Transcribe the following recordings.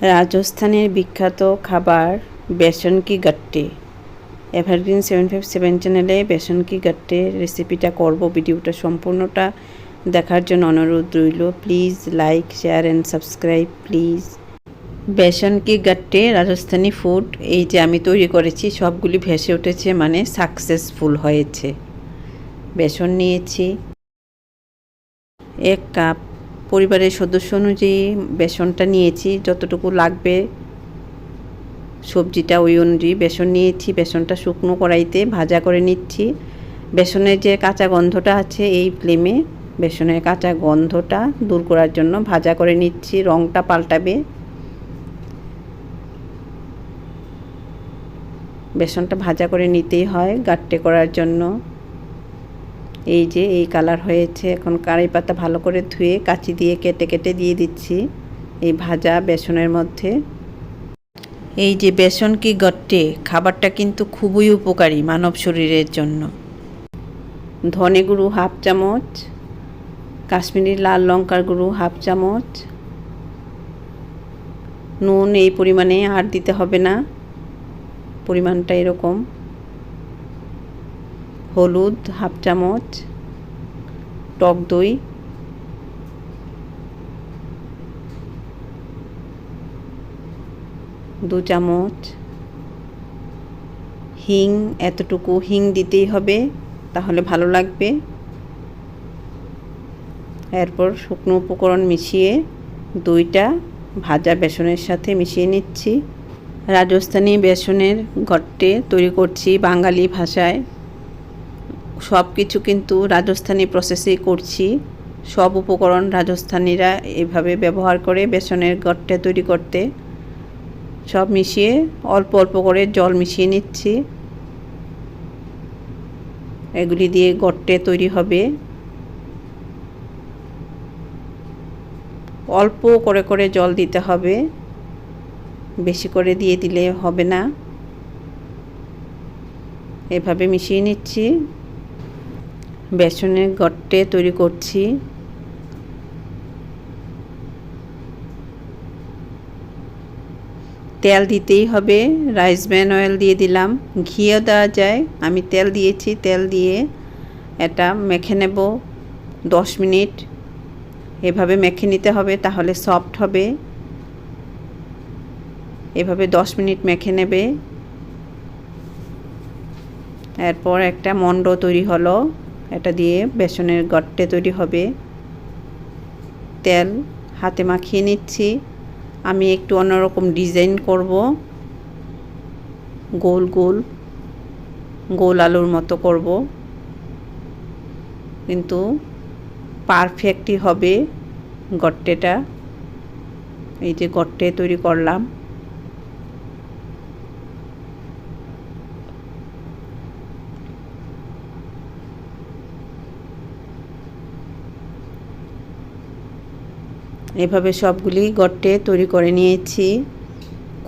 রাজস্থানের বিখ্যাত খাবার বেসন কি গাট্টে? এভারগ্রিন সেভেন ফাইভ সেভেন চ্যানেলে বেসন কি গাট্টে রেসিপিটা করব, ভিডিওটা সম্পূর্ণটা দেখার জন্য অনুরোধ রইল। Please like, share and subscribe, please. বেসন কি গাট্টে রাজস্থানি ফুড, এই যে আমি তৈরি করেছি, সবগুলি ভেসে উঠেছে মানে সাকসেসফুল হয়েছে। বেসন নিয়েছি। এক কাপ পরিবারের সদস্য অনুযায়ী বেসনটা নিয়েছি, যতটুকু লাগবে। সবজিটা ওই অনুযায়ী বেসন নিয়েছি, বেসনটা শুকনো কড়াইতে ভাজা করে নিচ্ছি। বেসনের যে কাঁচা গন্ধটা আছে এই ফ্লেমে বেসনের কাঁচা গন্ধটা দূর করার জন্য ভাজা করে নিচ্ছি রঙটা পাল্টাবে। বেসনটা ভাজা করে নিতেই হয় গাট্টে করার জন্য। এই যে এই কালার হয়েছে, এখন কারি পাতা ভালো করে ধুয়ে কাঁচি দিয়ে কেটে কেটে দিয়ে দিচ্ছি এই ভাজা বেসনের মধ্যে। এই যে বেসন কি গট্টে, খাবারটা কিন্তু খুবই উপকারী মানব শরীরের জন্য। ধনে গুঁড়ো হাফ চামচ, কাশ্মীরি লাল লঙ্কার গুঁড়ো হাফ চামচ। নুন এই পরিমাণে, আর দিতে হবে না। পরিমাণটা এরকম। হলুদ, হাফ চামচ, টক দই, দু চামচ, হিং, এতটুকু হিং দিতেই হবে, তাহলে ভালো লাগবে। এরপর শুকনো উপকরণ মিশিয়ে দইটা ভাজা বেসনের সাথে মিশিয়ে নিচ্ছি। রাজস্থানি বেসনের ঘট্টে তৈরি করছি বাঙালি ভাষায়। সব কিছু কিন্তু রাজস্থানি প্রসেসেই করছি। সব উপকরণ রাজস্থানীরা এভাবে ব্যবহার করে বেসনের গট্টে তৈরি করতে। সব মিশিয়ে অল্প অল্প করে জল মিশিয়ে নিচ্ছি। এগুলি দিয়ে গট্টে তৈরি হবে। অল্প করে করে জল দিতে হবে। বেশি করে দিয়ে দিলে হবে না। এভাবে মিশিয়ে নিচ্ছি। বেসনের গট্টে তৈরি করছি। তেল দিতেই হবে। রাইস ব্যান অয়েল দিয়ে দিলাম। ঘিও দেওয়া যায়। আমি তেল দিয়েছি, তেল দিয়ে এটা মেখে নেব দশ মিনিট। এভাবে মেখে নিতে হবে, তাহলে সফট হবে। এভাবে দশ মিনিট মেখে নেবে। এরপর একটা মন্ড তৈরি হলো। এটা দিয়ে বেসনের গট্টে তৈরি হবে। তেল হাতে মাখিয়ে নিচ্ছি। আমি একটু অন্যরকম ডিজাইন করব। গোল গোল গোল আলুর মতো করব। কিন্তু পারফেক্টই হবে গট্টেটা। এই যে গট্টে তৈরি করলাম। এভাবে সবগুলি গট্টে তৈরি করে নিয়েছি।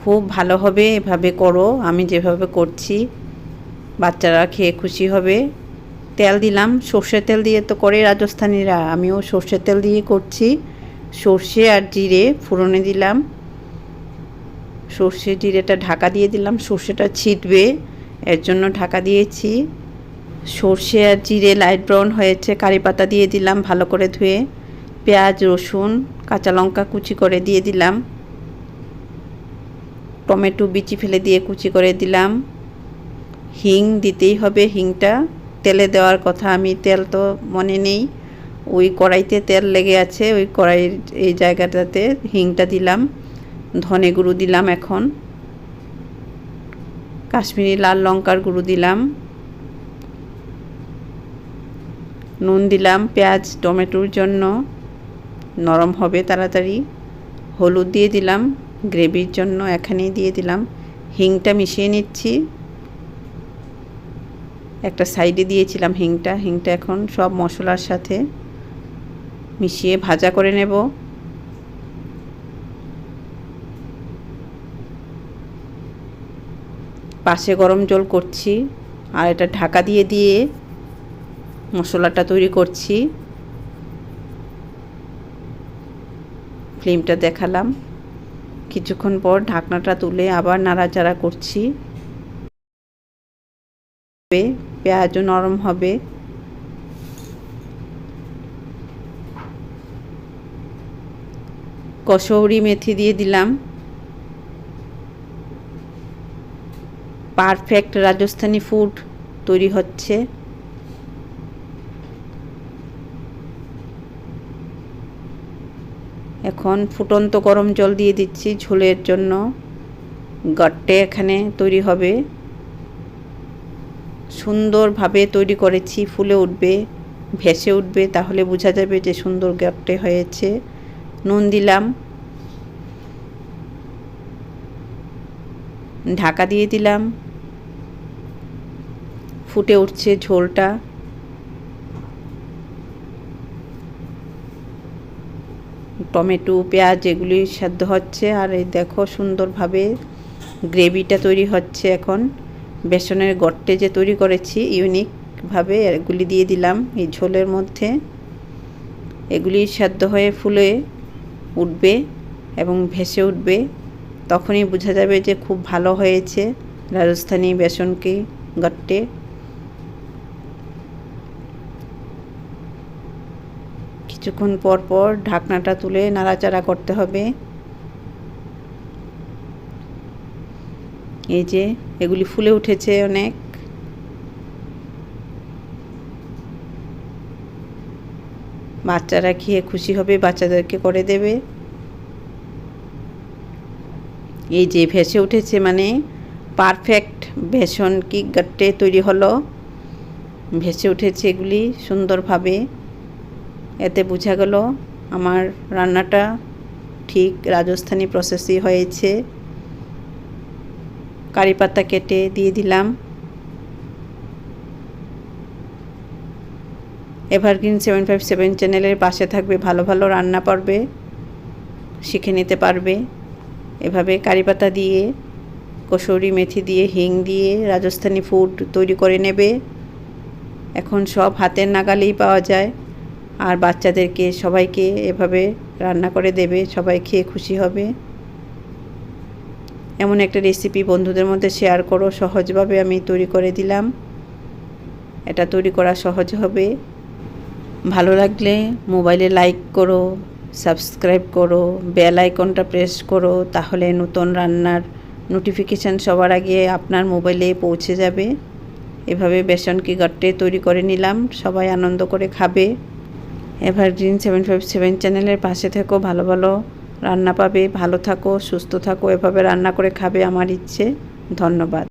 খুব ভালো হবে এভাবে করো, আমি যেভাবে করছি, বাচ্চারা খেয়ে খুশি হবে। তেল দিলাম, সর্ষের তেল দিয়ে তো করে রাজস্থানীরা, আমিও সর্ষের তেল দিয়ে করছি। সর্ষে আর জিরে ফোড়নে দিলাম। সর্ষে জিরেটা ঢাকা দিয়ে দিলাম, সর্ষেটা ছিটবে, এর জন্য ঢাকা দিয়েছি। সর্ষে আর জিরে লাইট ব্রাউন হয়েছে, কারি পাতা দিয়ে দিলাম ভালো করে ধুয়ে। পেঁয়াজ, রসুন, কাঁচা লঙ্কা কুচি করে দিয়ে দিলাম। টমেটো বিচি ফেলে দিয়ে কুচি করে দিলাম। হিং দিতেই হবে হিংটা। তেলে দেওয়ার কথা আমি, তেল তো মনে নেই। ওই কড়াইতে তেল লেগে আছে, ওই কড়াইয়ের এই জায়গাটাতে হিংটা দিলাম। ধনে গুঁড়ো দিলাম এখন। কাশ্মীরি লাল লঙ্কার গুঁড়ো দিলাম। নুন দিলাম, পেঁয়াজ, টমেটোর জন্য। নরম হবে তাড়াতাড়ি। হলুদ দিয়ে দিলাম, গ্রেভির জন্য এখানেই দিয়ে দিলাম। হিংটা মিশিয়ে নিচ্ছি। একটা সাইডে দিয়েছিলাম হিংটা হিংটা এখন সব মশলার সাথে মিশিয়ে ভাজা করে নেব। পাশে গরম জল করছি, আর এটা ঢাকা দিয়ে দিয়ে মশলাটা তৈরি করছি। ফ্লেমটা দেখালাম। কিছুক্ষণ পর ঢাকনাটা তুলে আবার নাড়াচাড়া করছি। পেঁয়াজও নরম হবে। কসৌরি মেথি দিয়ে দিলাম। পারফেক্ট রাজস্থানি ফুড তৈরি হচ্ছে। এখন ফুটন্ত গরম জল দিয়ে দিচ্ছি ঝোলের জন্য। গট্টে এখানে তৈরি হবে। সুন্দরভাবে তৈরি করেছি, ফুলে উঠবে, ভেসে উঠবে, তাহলে বোঝা যাবে যে সুন্দর গট্টে হয়েছে। নুন দিলাম। ঢাকা দিয়ে দিলাম। ফুটে উঠছে ঝোলটা। টমেটো, পেঁয়াজ এগুলি সেদ্ধ হচ্ছে। আর এই দেখো সুন্দরভাবে গ্রেভিটা তৈরি হচ্ছে এখন। বেসনের গট্টে যে তৈরি করেছি, ইউনিকভাবে এগুলি দিয়ে দিলাম এই ঝোলের মধ্যে। এগুলি সেদ্ধ হয়ে ফুলে উঠবে এবং ভেসে উঠবে। তখনই বোঝা যাবে যে খুব ভালো হয়েছে রাজস্থানি বেসনকে গট্টে কিছুক্ষণ পর পর ঢাকনাটা তুলে নাড়াচাড়া করতে হবে। এই যে, এগুলি ফুলে উঠেছে অনেক। বাচ্চারা খেয়ে খুশি হবে, বাচ্চাদেরকে করে দেবে। এই যে ভেসে উঠেছে মানে পারফেক্ট বেসন কি গাট্টে তৈরি হলো। ভেসে উঠেছে এগুলি সুন্দরভাবে। এতে বোঝা গেল আমার রান্নাটা ঠিক রাজস্থানি প্রসেসই হয়েছে। কারি পাতা কেটে দিয়ে দিলাম। এভারগ্রিন সেভেন ফাইভ সেভেন চ্যানেলের পাশে থাকবে ভালো ভালো রান্না পারবে। শিখে নিতে পারবে। এভাবে কারি পাতা দিয়ে, কসৌরি মেথি দিয়ে, হিং দিয়ে রাজস্থানি ফুড তৈরি করে নেবে। এখন সব হাতের নাগালেই পাওয়া যায়। আর বাচ্চাদেরকে সবাইকে এভাবে রান্না করে দেবে, সবাই খেয়ে খুশি হবে। এমন একটা রেসিপি বন্ধুদের মধ্যে শেয়ার করো, সহজভাবে আমি তৈরি করে দিলাম। এটা তৈরি করা সহজ হবে। ভালো লাগলে মোবাইলে লাইক করো সাবস্ক্রাইব করো বেল আইকনটা প্রেস করো, তাহলে নতুন রান্নার নোটিফিকেশান সবার আগে আপনার মোবাইলে পৌঁছে যাবে। এভাবে বেসন কি গট্টে তৈরি করে নিলাম, সবাই আনন্দ করে খাবে। এভারগ্রিন সেভেন ফাইভ সেভেন চ্যানেলের পাশে থেকো, ভালো ভালো রান্না পাবে, ভালো থাকো, সুস্থ থাকো, এভাবে রান্না করে খাবে আমার ইচ্ছে। ধন্যবাদ।